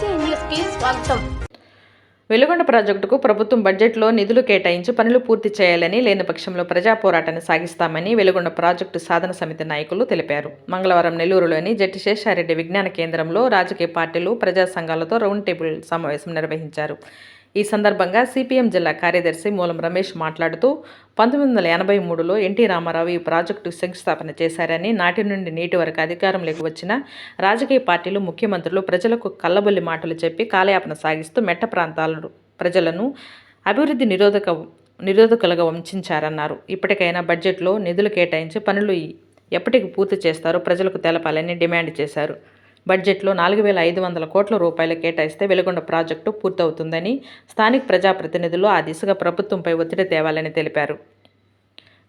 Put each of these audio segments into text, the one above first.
BC స్వాగతం. వెలుగొండ ప్రాజెక్టుకు ప్రభుత్వం బడ్జెట్లో నిధులు కేటాయించి పనులు పూర్తి చేయాలని లేని పక్షంలో ప్రజా పోరాటాన్ని సాగిస్తామని వెలుగొండ ప్రాజెక్టు సాధన సమితి నాయకులు తెలిపారు. మంగళవారం నెల్లూరులోని జట్టి శేషారెడ్డి విజ్ఞాన కేంద్రంలో రాజకీయ పార్టీలు ప్రజా సంఘాలతో రౌండ్ టేబుల్ సమావేశం నిర్వహించారు. ఈ సందర్భంగా సిపిఎం జిల్లా కార్యదర్శి మూలం రమేష్ మాట్లాడుతూ పంతొమ్మిది వందల ఎనభై మూడులో ఎన్టీ రామారావు ఈ ప్రాజెక్టు శంకుస్థాపన చేశారని నాటి నుండి నేటి వరకు అధికారంలోకి వచ్చిన రాజకీయ పార్టీలు ముఖ్యమంత్రులు ప్రజలకు కల్లబొల్లి మాటలు చెప్పి కాలయాపన సాగిస్తూ మెట్ట ప్రాంతాల ప్రజలను అభివృద్ధి నిరోధక నిరోధకులుగా వంచారన్నారు ఇప్పటికైనా బడ్జెట్లో నిధులు కేటాయించి పనులు ఎప్పటికి పూర్తి చేస్తారో ప్రజలకు తెలపాలని డిమాండ్ చేశారు. బడ్జెట్లో నాలుగు వేల ఐదు వందల కోట్ల రూపాయలు కేటాయిస్తే వెలుగొండ ప్రాజెక్టు పూర్తవుతుందని స్థానిక ప్రజాప్రతినిధులు ఆ దిశగా ప్రభుత్వంపై ఒత్తిడి తేవాలని తెలిపారు.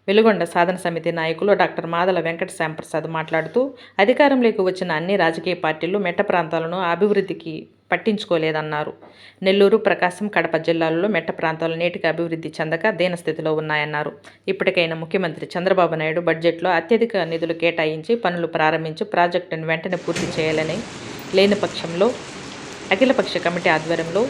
వెలుగొండ సాధన సమితి నాయకులు డాక్టర్ మాదల వెంకట శ్యాంప్రసాద్ మాట్లాడుతూ అధికారంలోకి వచ్చిన అన్ని రాజకీయ పార్టీలు మెట్ట ప్రాంతాలను అభివృద్ధికి పట్టించుకోలేదన్నారు. నెల్లూరు ప్రకాశం కడప జిల్లాలలో మెట్ట ప్రాంతాలు నేటికి అభివృద్ధి చెందక దీనస్థితిలో ఉన్నాయన్నారు. ఇప్పటికైనా ముఖ్యమంత్రి చంద్రబాబు నాయుడు బడ్జెట్లో అత్యధిక నిధులు కేటాయించి పనులు ప్రారంభించి ప్రాజెక్టును వెంటనే పూర్తి చేయాలని లేని పక్షంలో అఖిలపక్ష కమిటీ ఆధ్వర్యంలో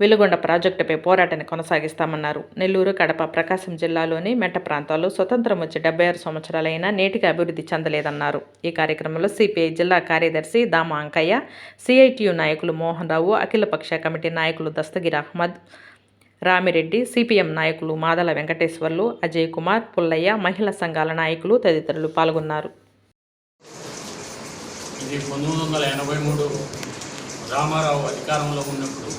వెలుగొండ ప్రాజెక్టుపై పోరాటాన్ని కొనసాగిస్తామన్నారు. నెల్లూరు కడప ప్రకాశం జిల్లాలోని మెట్ట ప్రాంతాల్లో స్వతంత్రం వచ్చి డెబ్బై ఆరు సంవత్సరాలైనా నేటికి అభివృద్ధి చెందలేదన్నారు. ఈ కార్యక్రమంలో సిపిఐ జిల్లా కార్యదర్శి దామ అంకయ్య సిఐటియు నాయకులు మోహన్ రావు అఖిలపక్ష కమిటీ నాయకులు దస్తగిరి అహ్మద్ రామిరెడ్డి సిపిఎం నాయకులు మాదల వెంకటేశ్వర్లు అజయ్ కుమార్ పుల్లయ్య మహిళా సంఘాల నాయకులు తదితరులు పాల్గొన్నారు. ఇది పంతొమ్మిది వందల ఎనభై మూడు రామారావు అధికారంలో ఉన్నప్పుడు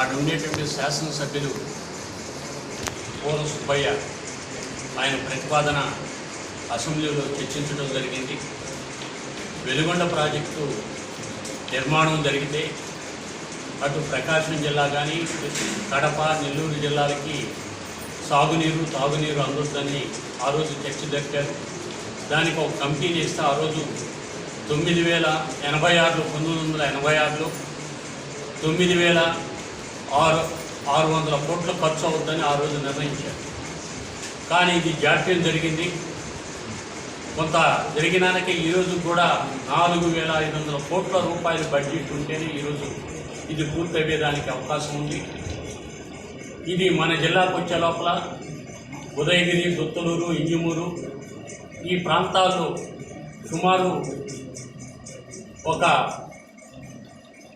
ఆడ ఉండేటువంటి శాసనసభ్యులు పూర్వ సుబ్బయ్య ఆయన ప్రతిపాదన అసెంబ్లీలో చర్చించడం జరిగింది. వెలుగొండ ప్రాజెక్టు నిర్మాణం జరిగితే అటు ప్రకాశం జిల్లా కానీ కడప నెల్లూరు జిల్లాలకి సాగునీరు తాగునీరు అందుతుందని ఆ రోజు చర్చ జరిపారు. దానికి ఒక కంపెనీ ఇస్తే ఆ రోజు తొమ్మిది వేల ఎనభై ఆరులో పంతొమ్మిది వందల ఎనభై ఆరులో తొమ్మిది వేల ఆరు ఆరు వందల కోట్ల ఖర్చు అవుద్దని ఆ రోజు నిర్ణయించారు. కానీ ఇది జాప్యం జరిగింది. కొంత జరిగినానికి ఈరోజు కూడా నాలుగు వేల ఐదు వందల కోట్ల రూపాయల బడ్జెట్ ఉంటేనే ఈరోజు ఇది పూర్తయ్యేదానికి అవకాశం ఉంది. ఇది మన జిల్లాకు వచ్చే లోపల ఉదయగిరి దొత్తలూరు ఇంజమూరు ఈ ప్రాంతాల్లో సుమారు ఒక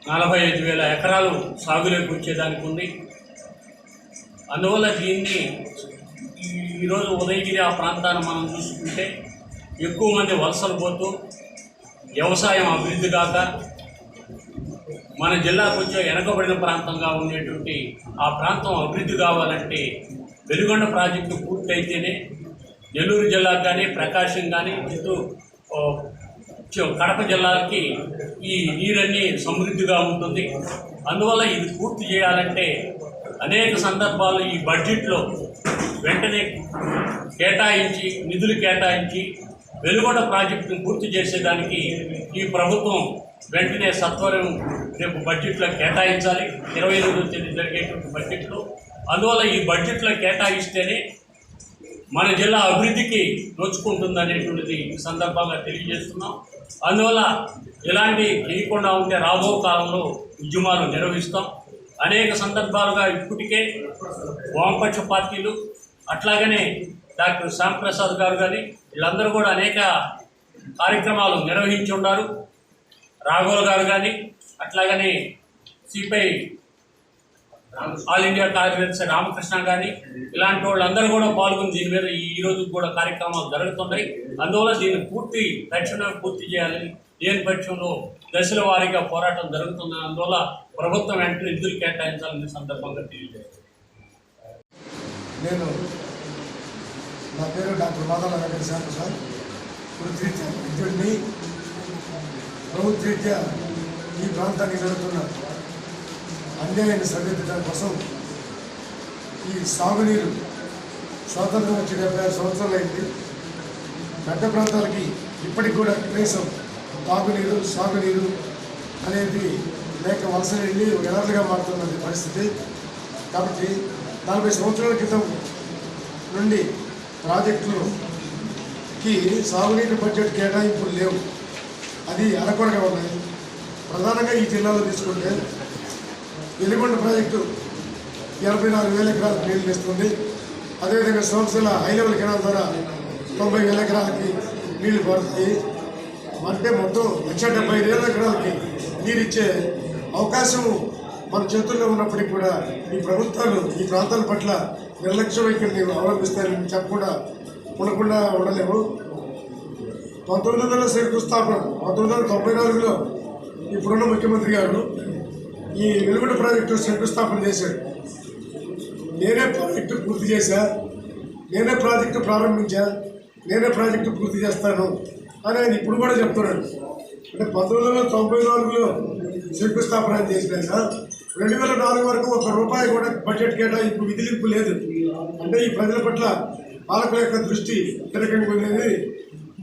నలభై ఐదు వేల ఎకరాలు సాగులోకి వచ్చేదానికి ఉంది. అందువల్ల దీన్ని ఈరోజు ఉదయగిరి ఆ ప్రాంతాన్ని మనం చూసుకుంటే ఎక్కువ మంది వలసలు పోతూ వ్యవసాయం అభివృద్ధి కాక మన జిల్లాకు కొంచెం వెనకబడిన ప్రాంతంగా ఉండేటువంటి ఆ ప్రాంతం అభివృద్ధి కావాలంటే వెలుగొండ ప్రాజెక్టు పూర్తయితేనే నెల్లూరు జిల్లాకు కానీ ప్రకాశం కానీ చుట్టూ కడప జిల్లాకి ఈ నీరన్నీ సమృద్ధిగా ఉంటుంది. అందువల్ల ఇది పూర్తి చేయాలంటే అనేక సందర్భాలు ఈ బడ్జెట్లో వెంటనే కేటాయించి నిధులు కేటాయించి వెలుగొండ ప్రాజెక్టును పూర్తి చేసేదానికి ఈ ప్రభుత్వం వెంటనే సత్వరం రేపు బడ్జెట్లో కేటాయించాలి. ఇరవై ఎనిమిదో తేదీ జరిగేటువంటి బడ్జెట్లో. అందువల్ల ఈ బడ్జెట్లో కేటాయిస్తేనే మన జిల్లా అభివృద్ధికి నోచుకుంటుంది అనేటువంటిది ఈ సందర్భంగా తెలియజేస్తున్నాం. అందువల్ల ఇలాంటి చేయకుండా ఉంటే రాబో కాలంలో ఉద్యమాలు నిర్వహిస్తాం. అనేక సందర్భాలుగా ఇప్పటికే వామపక్ష పార్టీలు అట్లాగనే డాక్టర్ శ్యాంప్రసాద్ గారు కానీ వీళ్ళందరూ కూడా అనేక కార్యక్రమాలు నిర్వహించి ఉన్నారు. రాఘవులు గారు కానీ అట్లాగనే సిపిఐ ఆల్ ఇండియా కార్యదర్శి రామకృష్ణ కానీ ఇలాంటి వాళ్ళందరూ కూడా పాల్గొని దీని మీద ఈ రోజు కూడా కార్యక్రమాలు జరుగుతున్నాయి. అందువల్ల దీన్ని పూర్తి తక్షణమే పూర్తి చేయాలని లేని పక్షంలో దశల వారీగా పోరాటం జరుగుతుంది. అందువల్ల ప్రభుత్వం వెంటనే నిధులు కేటాయించాలని సందర్భంగా తెలియజేస్తుంది నేను నా పేరు డాక్టర్ మాదాల వెంకటశాంత సార్. వృత్తిరీత్యా విద్యుడిని ప్రభుత్వరీత్యా ఈ ప్రాంతానికి జరుగుతున్న అన్యాయాన్ని సరిదిద్దడం కోసం ఈ సాగునీరు స్వాతంత్రం వచ్చి డెబ్బై ఆరు సంవత్సరాలు అయింది. పెద్ద ప్రాంతాలకి ఇప్పటికి కూడా కనీసం తాగునీరు సాగునీరు అనేది లేక వలస వెళ్ళి ఎలర్లుగా మారుతున్నది పరిస్థితి. కాబట్టి నలభై సంవత్సరాల క్రితం నుండి ప్రాజెక్టులుకి సాగునీటి బడ్జెట్ కేటాయింపులు లేవు. అది అరకొరగా ఉన్నాయి. ప్రధానంగా ఈ జిల్లాలో తీసుకుంటే వెలిగొండ ప్రాజెక్టు ఎనభై నాలుగు వేల ఎకరాలకు నీళ్ళు ఇస్తుంది అదేవిధంగా సంవత్సరాల హై లెవెల్ కెనాల్ ద్వారా తొంభై వేల ఎకరాలకి నీళ్ళు పడుతాయి అంటే మొత్తం లక్ష డెబ్బై వేల ఎకరాలకి నీరు ఇచ్చే అవకాశం మన చేతుల్లో ఉన్నప్పటికీ కూడా ఈ ప్రభుత్వాలు ఈ ప్రాంతాల పట్ల నిర్లక్ష్య వైఖరిని చెప్పకుండా ఉండకుండా ఉండలేము పంతొమ్మిది వందల శంకుస్థాపన పంతొమ్మిది వందల తొంభై నాలుగులో ఇప్పుడున్న ముఖ్యమంత్రి గారు ఈ వెలుగుడు ప్రాజెక్టు శంకుస్థాపన చేశాడు నేనే ప్రాజెక్టు పూర్తి చేశా నేనే ప్రాజెక్టు ప్రారంభించా నేనే ప్రాజెక్టు పూర్తి చేస్తాను అని ఆయన ఇప్పుడు కూడా చెప్తున్నాడు. అంటే పంతొమ్మిది వందల తొంభై నాలుగులో శంకుస్థాపన చేసినాక రెండు వేల నాలుగు వరకు ఒక రూపాయి కూడా బడ్జెట్ కేటాయింపు విధిలింపు లేదు. అంటే ఈ ప్రజల పట్ల పాలకుల యొక్క దృష్టి తిరగంగా ఉండేది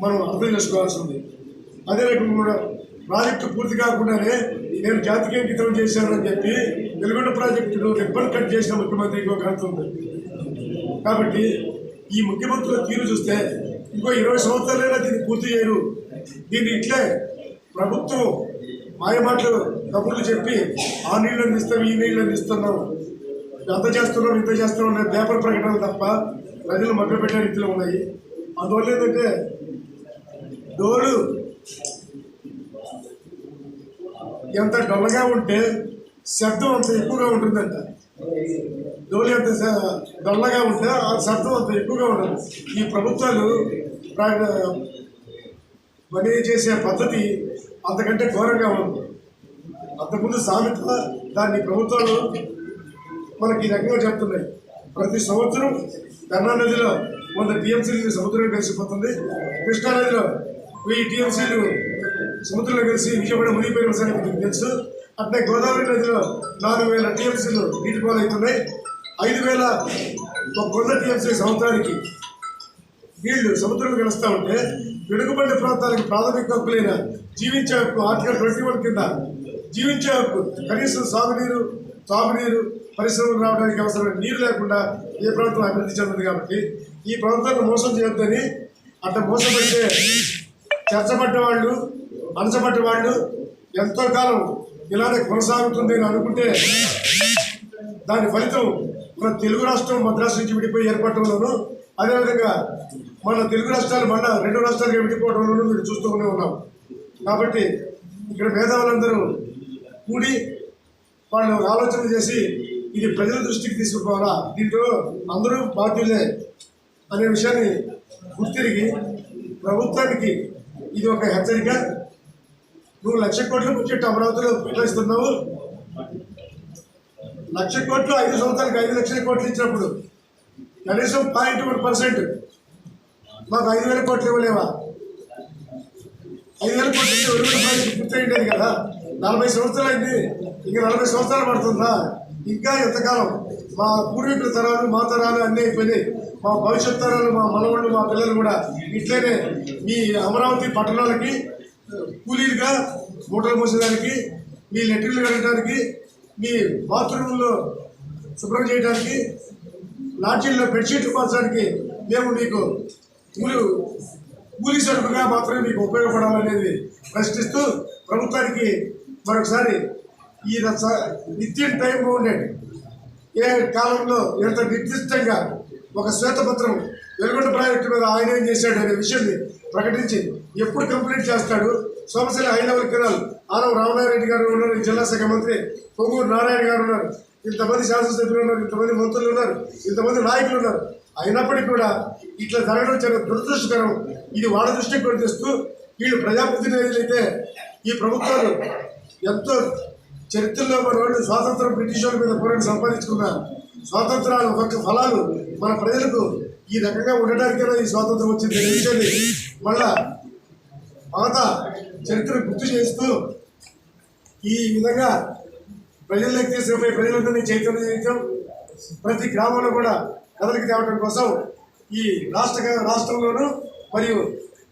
మనం అర్థం చేసుకోవాల్సి ఉంది. అదే రకంగా కూడా ప్రాజెక్టు పూర్తి కాకుండానే నేను జాతికి అంకితం చేశానని చెప్పి వెలుగొండ ప్రాజెక్టులో రిబ్బన్ కట్ చేసిన ముఖ్యమంత్రికి ఒక అర్థం కాబట్టి ఈ ముఖ్యమంత్రుల తీరు చూస్తే ఇంకో ఇరవై సంవత్సరాలైనా దీన్ని పూర్తి చేయరు. దీన్ని ఇట్లే ప్రభుత్వం మాయమాటలు డబ్బులు చెప్పి ఆ నీళ్ళు అందిస్తాం ఈ నీళ్ళు అందిస్తున్నాం అంత చేస్తున్నాం ఇంత చేస్తున్నాం అనే పేపర్ ప్రకటనలు తప్ప ప్రజలు మభ్యపెట్టే రీతిలో ఉన్నాయి. అందువల్ల ఏంటంటే డోలు ఎంత డొల్లగా ఉంటే శబ్దం అంత ఎక్కువగా ఉంటుందంట. డోలు ఎంత స- డొల్లగా ఉంటే ఆ శబ్దం అంత ఎక్కువగా ఉంటుంది. ఈ ప్రభుత్వాలు మనీ చేసే పద్ధతి అంతకంటే ఘోరంగా ఉంది. అంతకుముందు సామెత దాన్ని ప్రభుత్వాలు మనకి ఈ రకంగా చెప్తున్నాయి. ప్రతి సంవత్సరం పెన్నా నదిలో వంద టీఎంసీలు సముద్రం కలిసిపోతుంది కృష్ణా నదిలో వెయ్యి టీఎంసీలు సముద్రంలో కలిసి విజయవాడ మునిగిపోయిన సంగతి మీకు తెలుసు. అట్లే గోదావరి నదిలో నాలుగు వేల టీఎంసీలు నీటి పాలవుతున్నాయి. ఐదు వేల ఒక వంద టీఎంసీ సంవత్సరానికి వీళ్ళు సముద్రం కలుస్తూ ఉంటే వెనుకబడిన ప్రాంతాలకు ప్రాథమిక హక్కులైన జీవించే హక్కు ఆర్టికల్ ట్వంటీ వన్ కింద జీవించే హక్కు కనీసం సాగునీరు తాగునీరు పరిశ్రమలు రావడానికి అవసరమైన నీరు లేకుండా ఏ ప్రాంతం అభివృద్ధి చెందింది కాబట్టి ఈ ప్రాంతాన్ని మోసం చేయొద్దని అట్లా మోసపడితే చర్చపడ్డ వాళ్ళు మనసపట్టి వాళ్ళు ఎంతో కాలం ఇలానే కొనసాగుతుంది అని అనుకుంటే దాని ఫలితం మన తెలుగు రాష్ట్రం మద్రాసు నుంచి విడిపోయి ఏర్పడటంలోనూ అదేవిధంగా మన తెలుగు రాష్ట్రాలు మళ్ళా రెండు రాష్ట్రాలుగా విడిపోవడంలోనూ మీరు చూస్తూనే ఉన్నాం. కాబట్టి ఇక్కడ మేధావులందరూ కూడి వాళ్ళు ఆలోచన చేసి ఇది ప్రజల దృష్టికి తీసుకుపోవాలా? దీంట్లో అందరూ బాధ్యులే అనే విషయాన్ని గుర్తిరిగి ప్రభుత్వానికి ఇది ఒక హెచ్చరిక. నువ్వు లక్ష కోట్ల బడ్జెట్ అమరావతిలో కేటాయిస్తున్నావు. లక్ష కోట్లు ఐదు సంవత్సరాలకు ఐదు లక్షల కోట్లు ఇచ్చినప్పుడు కనీసం పాయింట్ వన్ పర్సెంట్ మాకు ఐదు వేల కోట్లు ఇవ్వలేవా? ఐదు వేల కోట్లు ఇస్తే ఒరిమిడి ప్రాజెక్ట్ పూర్తయిండేది కదా. నలభై సంవత్సరాలు అయింది. ఇంకా నలభై సంవత్సరాలు పడుతుందా? ఇంకా ఎంతకాలం? మా పూర్వీకుల తరాలు మా తరాలు అన్నీ అయిపోయినాయి. మా భవిష్యత్ తరాలు మా మనవాళ్ళు మా పిల్లలు కూడా ఇట్లనే మీ అమరావతి పట్టణాలకి కూలీలుగా మూటలు మోసేదానికి మీ లెటర్లు కట్టడానికి మీ బాత్రూంలో శుభ్రం చేయడానికి లాడ్జీల్లో బెడ్షీట్లు మార్చడానికి మేము మీకు కూలి కూలీ సరుకుగా మాత్రమే మీకు ఉపయోగపడాలనేది ప్రశ్నిస్తూ ప్రభుత్వానికి మరొకసారి ఈ నిత్యం టైం ఉండేది. ఏ కాలంలో ఎంత నిర్దిష్టంగా ఒక శ్వేతపత్రం వెలుగొండ ప్రాజెక్టు మీద ఆయన ఏం చేశాడు అనే విషయాన్ని ప్రకటించి ఎప్పుడు కంప్లీట్ చేస్తాడు? సోమశిల హై లెవెల్ కెనాల్ ఆరవ రామనారెడ్డి గారు ఉన్నారు జిల్లా శాఖ మంత్రి. పొంగూరు నారాయణ గారు ఉన్నారు. ఇంతమంది శాసనసభ్యులు ఉన్నారు ఇంతమంది మంత్రులు ఉన్నారు ఇంతమంది నాయకులు ఉన్నారు. అయినప్పటికీ కూడా ఇట్లా జరగడం చాలా దురదృష్టకరం. ఇది వాళ్ళ దృష్టికి కూడా తెస్తూ వీళ్ళు ప్రజాప్రతినిధులైతే ఈ ప్రభుత్వాలు ఎంతో చరిత్రలో మన వాళ్ళు స్వాతంత్రం బ్రిటిష్ వాళ్ళ మీద పోరాటం సంపాదించుకున్న స్వాతంత్రాలు ఒక ఫలాలు మన ప్రజలకు ఈ రకంగా ఉండడానికైనా ఈ స్వాతంత్రం వచ్చింది మళ్ళా పాత చరిత్ర గుర్తు చేస్తూ ఈ విధంగా ప్రజల్లోకి తీసుకుపోయి ప్రజలందరినీ చైతన్యం చేయటం ప్రతి గ్రామంలో కూడా కథలకి తేవడం కోసం ఈ రాష్ట్ర రాష్ట్రంలోను మరియు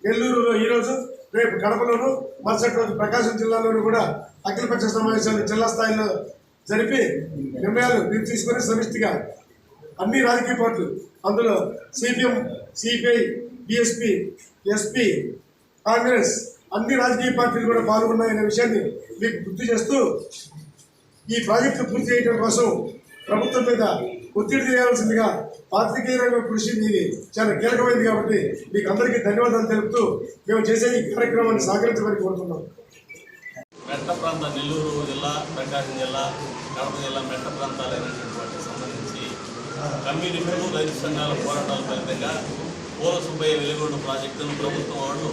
నెల్లూరులో ఈరోజు రేపు కడపలోను మరుసటి రోజు ప్రకాశం జిల్లాలోనూ కూడా అఖిలపక్ష సమావేశాలు జిల్లా స్థాయిలో జరిపి నిర్ణయాలు మీరు తీసుకొని సమిష్టిగా అన్ని రాజకీయ పార్టీలు అందులో CPM CPI BSP SP Congress అన్ని రాజకీయ పార్టీలు కూడా పాల్గొన్నాయనే విషయాన్ని మీకు గుర్తు చేస్తూ ఈ ప్రాజెక్టు పూర్తి చేయడం కోసం ప్రభుత్వం మీద ఒత్తిడి చేయాల్సిందిగా పాత్రికేయ కృషి మీది చాలా కీలకమైంది కాబట్టి మీకు అందరికీ ధన్యవాదాలు తెలుపుతూ మేము చేసే ఈ కార్యక్రమాన్ని సహకరించమని కోరుతున్నాం. మెట్ట ప్రాంత నెల్లూరు జిల్లా ప్రకాశం జిల్లా కడప జిల్లా మెట్ట ప్రాంతాలైనటువంటి వాటికి సంబంధించి కమ్యూనిస్టులు రైతు సంఘాల పోరాటాల ఫలితంగా పూల సుబ్బయ్య వెలుగొండ ప్రాజెక్టును ప్రభుత్వం వాళ్ళు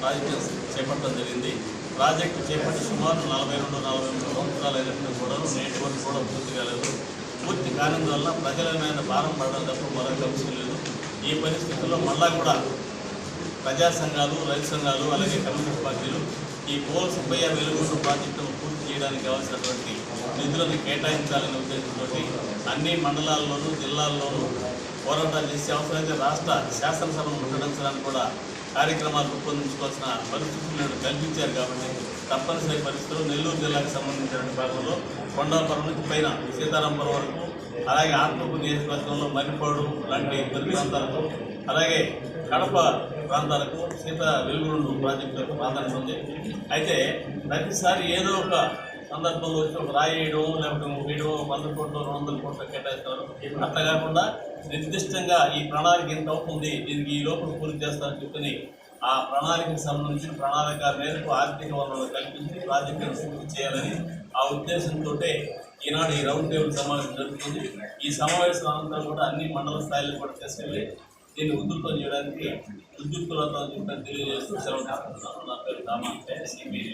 ప్రాజెక్టు చేపట్టడం జరిగింది. ప్రాజెక్టు చేపట్టి సుమారు నలభై రెండు నలభై మూడు సంవత్సరాలు అయినప్పటికీ కూడా నేటి వరకు కూడా పూర్తి కాలేదు. పూర్తి కానందువల్ల ప్రజల మీద భారం పడడం తప్ప మరొక అంశం లేదు. ఈ పరిస్థితుల్లో మళ్ళా కూడా ప్రజా సంఘాలు రైతు సంఘాలు అలాగే కమ్యూనిస్ట్ పార్టీలు ఈ పోల సుబ్బయ్య వెలుగుండు ప్రాజెక్టును పూర్తి చేయడానికి కావాల్సినటువంటి నిధులను కేటాయించాలనే ఉద్దేశంతో అన్ని మండలాల్లోనూ జిల్లాల్లోనూ పోరాటాలు చేసి అవసరమైతే రాష్ట్ర శాసనసభను ముట్టడించడానికి కూడా కార్యక్రమాలు రూపొందించుకోవాల్సిన పరిస్థితులు కల్పించారు కాబట్టి తప్పనిసరి పరిస్థితుల్లో నెల్లూరు జిల్లాకు సంబంధించిన భాగంలో కొండాపురం నుంచి పైన సీతారాంపురం వరకు అలాగే ఆత్మకు నియోజకవర్గంలో మరిపాడు లాంటి కొన్ని ప్రాంతాలకు అలాగే కడప ప్రాంతాలకు సీత వెలుగురుండు ప్రాజెక్టులకు ప్రాధాన్యత ఉంది. అయితే ప్రతిసారి ఏదో ఒక సందర్భంలో వచ్చి ఒక రాయి వేయడం లేకపోతే వేయడం వంద కోట్లు రెండు వందల కోట్లు కేటాయిస్తారు. అట్లా కాకుండా నిర్దిష్టంగా ఈ ప్రణాళిక ఎంత అవుతుంది దీనికి ఈ లోపల పూర్తి చేస్తారని చెప్పని ఆ ప్రణాళికకు సంబంధించిన ప్రణాళిక మేరకు ఆర్థిక వనరులు కల్పించి ప్రాజెక్టులను పూర్తి చేయాలని ఆ ఉద్దేశంతో ఈనాడు ఈ రౌండ్ టేబుల్ సమావేశం జరుగుతుంది. ఈ సమావేశం అనంతరం కూడా అన్ని మండల స్థాయిలో కూడా తీసుకెళ్ళి దీన్ని ఉధృతం చేయడానికి ఉద్యుక్తులతో చెప్పి తెలియజేస్తూ సెలవు నా పేరు రామాంటే సిబిఐ